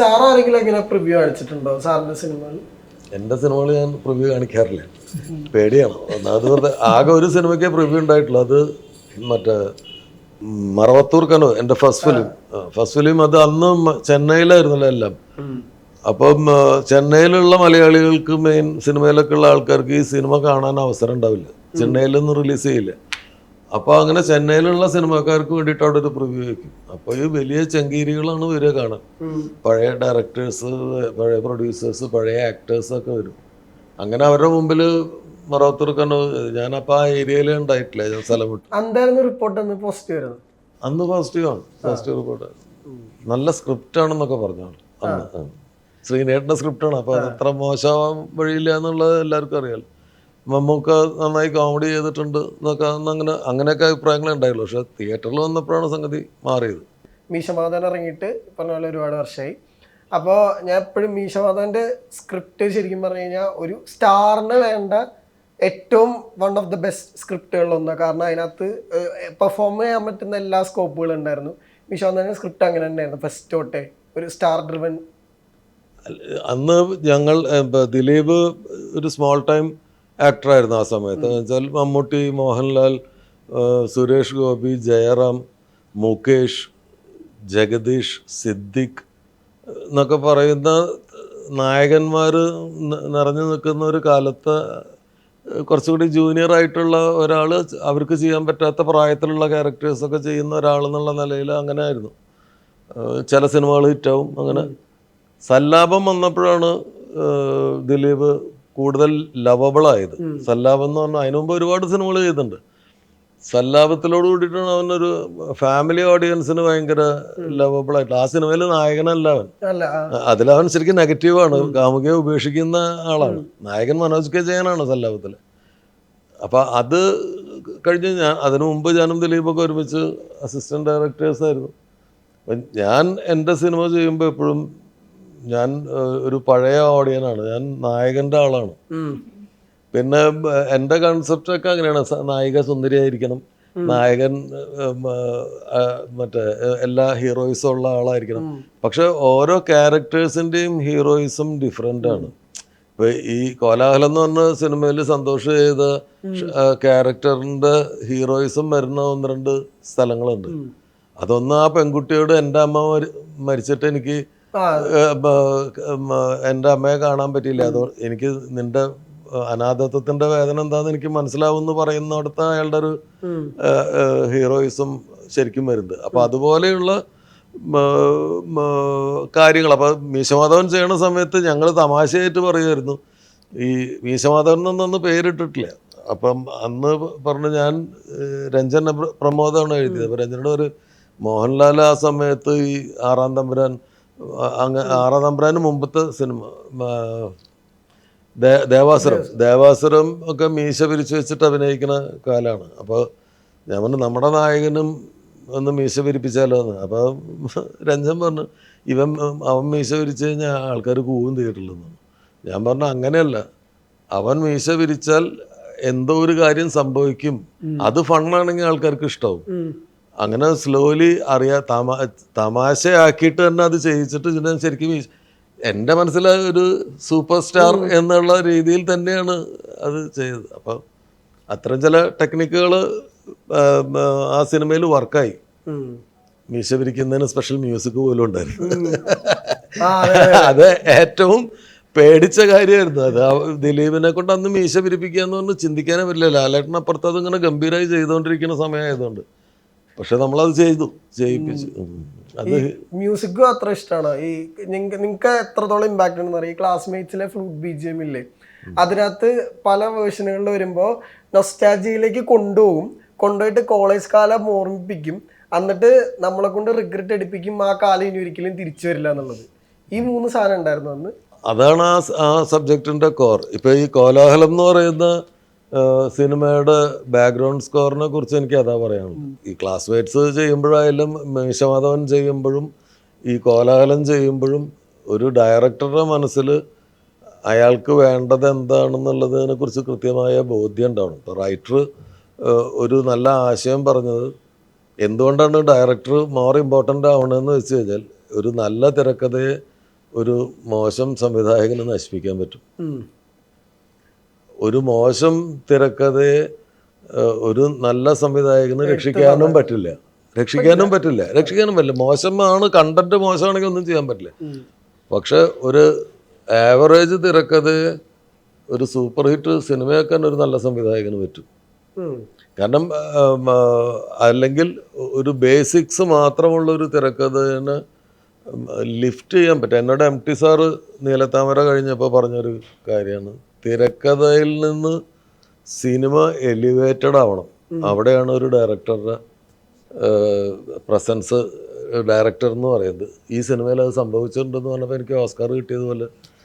Sir ആരെങ്കിലും എങ്ങനെ preview കാണിച്ചിട്ടുണ്ടോ? സാറിന്റെ സിനിമകൾ എന്റെ സിനിമകൾ ഞാൻ പ്രിവ്യൂ കാണിക്കാറില്ല. പേടിയാണ്. ഒന്നാമത് വെറുതെ ആകെ ഒരു സിനിമയ്ക്കേ പ്രിവ്യൂ ഉണ്ടായിട്ടുള്ളൂ. അത് മറ്റേ മറവത്തൂർ കനോ എന്റെ ഫസ്റ്റ് ഫിലിം ഫസ്റ്റ് ഫിലിം അത് അന്ന് ചെന്നൈയിലായിരുന്നല്ലോ എല്ലാം. അപ്പം ചെന്നൈയിലുള്ള മലയാളികൾക്ക് മെയിൻ സിനിമയിലൊക്കെ ഉള്ള ആൾക്കാർക്ക് ഈ സിനിമ കാണാൻ അവസരം ഉണ്ടാവില്ല. ചെന്നൈയിലൊന്നും റിലീസ് ചെയ്യില്ല. അപ്പോൾ അങ്ങനെ ചെന്നൈയിലുള്ള സിനിമാക്കാർക്ക് വേണ്ടിയിട്ട് അവിടെ ഒരു പ്രിവ്യൂ വയ്ക്കും അപ്പോൾ ഈ വലിയ ചങ്കീരികളാണ് വരിക കാണാൻ. പഴയ ഡയറക്ടേഴ്സ് പഴയ പ്രൊഡ്യൂസേഴ്സ് പഴയ ആക്ടേഴ്സ് ഒക്കെ വരും. അങ്ങനെ അവരുടെ മുമ്പിൽ ഞാൻ ഞാനപ്പോൾ ആ ഏരിയയിൽ ഉണ്ടായിട്ടില്ല ഞാൻ സ്ഥലം വിട്ടു. അന്ന് റിപ്പോർട്ട് പോസിറ്റീവ് അന്ന് പോസിറ്റീവാണ് പോസിറ്റീവ് റിപ്പോർട്ട് നല്ല സ്ക്രിപ്റ്റ് ആണെന്നൊക്കെ പറഞ്ഞാണ് അന്ന്. ശ്രീനേട്ടന്റെ സ്ക്രിപ്റ്റാണ് അപ്പോൾ അത് അത്ര മോശം വഴിയില്ല എന്നുള്ളത് എല്ലാവർക്കും അറിയാലോ. മമ്മൂക്ക നന്നായി കോമഡി ചെയ്തിട്ടുണ്ട് എന്നൊക്കെ അങ്ങനെ അങ്ങനെയൊക്കെ അഭിപ്രായങ്ങളെ ഉണ്ടായുള്ളൂ. പക്ഷെ തിയേറ്ററിൽ വന്നപ്പോഴാണ് സംഗതി മാറിയത്. മീശമാധവൻ ഇറങ്ങിയിട്ട് പറഞ്ഞ പോലെ ഒരുപാട് വർഷമായി അപ്പോൾ ഞാൻ എപ്പോഴും മീശമാധവന്റെ സ്ക്രിപ്റ്റ് ശരിക്കും പറഞ്ഞു കഴിഞ്ഞാൽ ഒരു സ്റ്റാറിന് വേണ്ട ഏറ്റവും വൺ ഓഫ് ദ ബെസ്റ്റ് സ്ക്രിപ്റ്റുകളിലൊന്നാണ് കാരണം അതിനകത്ത് പെർഫോം ചെയ്യാൻ പറ്റുന്ന എല്ലാ സ്കോപ്പുകളും ഉണ്ടായിരുന്നു. മീശമാധവന്റെ സ്ക്രിപ്റ്റ് അങ്ങനെ തന്നെയായിരുന്നു. ഫസ്റ്റ് തൊട്ടേ ഒരു സ്റ്റാർ ഡ്രിവൻ അന്ന് ഞങ്ങൾ ദിലീപ് ഒരു സ്മോൾ ടൈം ആക്ടറായിരുന്നു ആ സമയത്ത്. വെച്ചാൽ മമ്മൂട്ടി മോഹൻലാൽ സുരേഷ് ഗോപി ജയറാം മുകേഷ് ജഗദീഷ് സിദ്ദിഖ് എന്നൊക്കെ പറയുന്ന നായകന്മാർ നിറഞ്ഞു നിൽക്കുന്ന ഒരു കാലത്ത് കുറച്ചുകൂടി ജൂനിയർ ആയിട്ടുള്ള ഒരാൾ അവർക്ക് ചെയ്യാൻ പറ്റാത്ത പ്രായത്തിലുള്ള ക്യാരക്ടേഴ്സൊക്കെ ചെയ്യുന്ന ഒരാൾ എന്നുള്ള നിലയിൽ അങ്ങനെ ആയിരുന്നു ചില സിനിമകൾ ഹിറ്റാവും അങ്ങനെ. സല്ലാപം വന്നപ്പോഴാണ് ദിലീപ് കൂടുതൽ ലവബിളായത് സല്ലാബ് എന്ന് പറഞ്ഞാൽ അതിനു മുമ്പ് ഒരുപാട് സിനിമകൾ ചെയ്തിട്ടുണ്ട്. സല്ലാപത്തിലോട് കൂടിയിട്ടാണ് അവനൊരു ഫാമിലി ഓഡിയൻസിന് ഭയങ്കര ലവബിൾ ആയിട്ട്. ആ സിനിമയിൽ നായകനല്ല അവൻ. അതിലവൻ ശരിക്കും നെഗറ്റീവാണ് കാമുകയെ ഉപേക്ഷിക്കുന്ന ആളാണ്. നായകൻ മനോജ് കെ ജയനാണ് സല്ലാപത്തിൽ അപ്പം അത് കഴിഞ്ഞ് ഞാൻ അതിനു മുമ്പ് ഞാനും ദിലീപൊക്കെ ഒരുമിച്ച് അസിസ്റ്റന്റ് ഡയറക്ടേഴ്സ് ആയിരുന്നു. അപ്പം ഞാൻ എന്റെ സിനിമ ചെയ്യുമ്പോൾ എപ്പോഴും ഞാൻ ഒരു പഴയ ഓഡിയനാണ് ഞാൻ നായകന്റെ ആളാണ്. പിന്നെ എന്റെ കൺസെപ്റ്റ് ഒക്കെ അങ്ങനെയാണ്. നായിക സുന്ദരിയായിരിക്കണം. നായകൻ മറ്റേ എല്ലാ ഹീറോയിസും ഉള്ള ആളായിരിക്കണം. പക്ഷെ ഓരോ ക്യാരക്ടേഴ്സിന്റെയും ഹീറോയിസും ഡിഫറെന്റ് ആണ്. ഇപ്പൊ ഈ കോലാഹലം എന്ന് പറഞ്ഞ സിനിമയിൽ സന്തോഷ് ചെയ്ത ക്യാരക്ടറിന്റെ ഹീറോയിസും വരുന്ന ഒന്ന് രണ്ട് സ്ഥലങ്ങളുണ്ട്. അതൊന്ന് ആ പെൺകുട്ടിയോട് എന്റെ അമ്മ മരി- മരിച്ചിട്ട് എനിക്ക് എന്റെ അമ്മയെ കാണാൻ പറ്റിയില്ല. അതോ എനിക്ക് നിന്റെ അനാഥത്വത്തിന്റെ വേദന എന്താന്ന് എനിക്ക് മനസ്സിലാവുമെന്ന് പറയുന്നിടത്ത് അയാളുടെ ഒരു. ഹീറോയിസം ശരിക്കും വരുന്നത് അപ്പൊ അതുപോലെയുള്ള കാര്യങ്ങൾ. അപ്പൊ മീശമാധവൻ ചെയ്യണ സമയത്ത് ഞങ്ങൾ തമാശയായിട്ട് പറയുമായിരുന്നു. ഈ മീശമാധവൻ എന്നൊന്നും പേരിട്ടിട്ടില്ല. അപ്പം അന്ന് പറഞ്ഞു ഞാൻ രഞ്ജൻ പ്രമോദാണ് എഴുതിയത്. അപ്പൊ രഞ്ജനോട് ഒരു മോഹൻലാൽ ആ സമയത്ത് ഈ ആറാം തമ്പുരാൻ അങ്ങ് ആറാം തമ്പുരാന് മുമ്പത്തെ സിനിമ ദേവാസുരം. ദേവാസുരം. ഒക്കെ മീശ പിരിച്ചു വെച്ചിട്ട് അഭിനയിക്കുന്ന കാലമാണ് അപ്പോൾ ഞാൻ പറഞ്ഞു നമ്മുടെ നായകനും ഒന്ന് മീശ പിരിപ്പിച്ചാലോ എന്ന്. അപ്പോൾ രഞ്ജൻ പറഞ്ഞു ഇവൻ അവൻ മീശ വിരിച്ചു കഴിഞ്ഞാൽ ആൾക്കാർ കൂവും തിയേറ്ററിലെന്ന് ഞാൻ പറഞ്ഞു അങ്ങനെയല്ല. അവൻ മീശ വിരിച്ചാൽ എന്തോ ഒരു കാര്യം സംഭവിക്കും. അത് ഫണ്ണാണെങ്കിൽ ആൾക്കാർക്ക് ഇഷ്ടമാവും. അങ്ങനെ സ്ലോലി അറിയാ തമാ തമാശയാക്കിയിട്ട് തന്നെ അത് ചെയ്യിച്ചിട്ട് ഇതിനെ ശരിക്കും എന്റെ മനസ്സിൽ ഒരു സൂപ്പർ സ്റ്റാർ എന്നുള്ള രീതിയിൽ തന്നെയാണ് അത് ചെയ്തത്. അപ്പം അത്തരം ചില ടെക്നിക്കുകൾ ആ സിനിമയിൽ വർക്കായി. മീശ പിരിക്കുന്നതിന് സ്പെഷ്യൽ മ്യൂസിക് പോലും ഉണ്ടായിരുന്നു. അതെ അത്. ഏറ്റവും പേടിച്ച കാര്യമായിരുന്നു. അത് ദിലീപിനെ കൊണ്ട് അന്ന് മീശ പിരിപ്പിക്കുക എന്ന് പറഞ്ഞ് ചിന്തിക്കാനേ പറ്റില്ല. ലാലേട്ടൻ അപ്പുറത്ത് അതിങ്ങനെ ഗംഭീരമായി ചെയ്തുകൊണ്ടിരിക്കുന്ന സമയമായതുകൊണ്ട്. പക്ഷെ നമ്മളത് ചെയ്തു ചെയ്യിപ്പിച്ചു. അത് മ്യൂസിക്കും അത്ര ഇഷ്ടമാണ് ഈ നിങ്ങൾക്ക് എത്രത്തോളം ഇമ്പാക്ട് ഉണ്ടെന്ന് അറിയാം? ഈ ക്ലാസ്മേറ്റ്സിലെ ഫ്ലൂട്ട് ബി ജി എം ഇല്ലേ അതിനകത്ത് പല വേർഷനുകളിൽ വരുമ്പോൾ നൊസ്റ്റാജിയിലേക്ക് കൊണ്ടുപോകും. കൊണ്ടുപോയിട്ട് കോളേജ് കാലം ഓർമ്മിപ്പിക്കും. എന്നിട്ട് നമ്മളെ കൊണ്ട് റിഗ്രറ്റ് എടുപ്പിക്കും. ആ കാലം ഇനി ഒരിക്കലും തിരിച്ചു വരില്ല എന്നുള്ളത്. ഈ മൂന്ന് സാധനം ഉണ്ടായിരുന്നു അന്ന്? അതാണ് ആ ആ സബ്ജക്റ്റിന്റെ കോർ ഇപ്പൊ ഈ കോലാഹലം എന്ന് പറയുന്ന സിനിമയുടെ ബാക്ക്ഗ്രൗണ്ട് സ്കോറിനെ കുറിച്ച് എനിക്ക് അതാ പറയാനുള്ളത് ഈ ക്ലാസ്മേറ്റ്സ് ചെയ്യുമ്പോഴായാലും മീശമാധവൻ ചെയ്യുമ്പോഴും ഈ കോലാഹലം ചെയ്യുമ്പോഴും ഒരു ഡയറക്ടറുടെ മനസ്സിൽ അയാൾക്ക് വേണ്ടത് എന്താണെന്നുള്ളതിനെ കുറിച്ച് കൃത്യമായ ബോധ്യം ഉണ്ടാവണം. ഇപ്പോൾ റൈറ്റർ ഒരു നല്ല ആശയം പറഞ്ഞത് എന്തുകൊണ്ടാണ് ഡയറക്ടർ മോർ ഇമ്പോർട്ടന്റ് ആവണമെന്ന് വെച്ച് കഴിഞ്ഞാൽ ഒരു നല്ല തിരക്കഥയെ ഒരു മോശം സംവിധായകന് നശിപ്പിക്കാൻ പറ്റും. ഒരു മോശം തിരക്കഥയെ ഒരു നല്ല സംവിധായകന് രക്ഷിക്കാനും പറ്റില്ല. രക്ഷിക്കാനും പറ്റില്ല. രക്ഷിക്കാനും പറ്റില്ല. മോശമാണ് കണ്ടന്റ് മോശമാണെങ്കിൽ ഒന്നും ചെയ്യാൻ പറ്റില്ല. പക്ഷെ ഒരു ആവറേജ് തിരക്കഥയെ ഒരു സൂപ്പർ ഹിറ്റ് സിനിമയാക്കാൻ ഒരു നല്ല സംവിധായകന് പറ്റും. കാരണം അല്ലെങ്കിൽ ഒരു ബേസിക്സ് മാത്രമുള്ള ഒരു തിരക്കഥനെ ലിഫ്റ്റ് ചെയ്യാൻ പറ്റും. എന്നോട് എം ടി സാറ് നീലത്താമര കഴിഞ്ഞപ്പോൾ പറഞ്ഞൊരു കാര്യമാണ്. തിരക്കഥയിൽ നിന്ന് സിനിമ എലിവേറ്റഡ് ആവണം. അവിടെയാണ് ഒരു ഡയറക്ടറുടെ പ്രസൻസ് ഡയറക്ടർ എന്ന് പറയുന്നത്. ഈ സിനിമയിൽ അത് സംഭവിച്ചിട്ടുണ്ടെന്ന് പറഞ്ഞപ്പോൾ എനിക്ക് ഓസ്കാർ കിട്ടിയതുപോലെ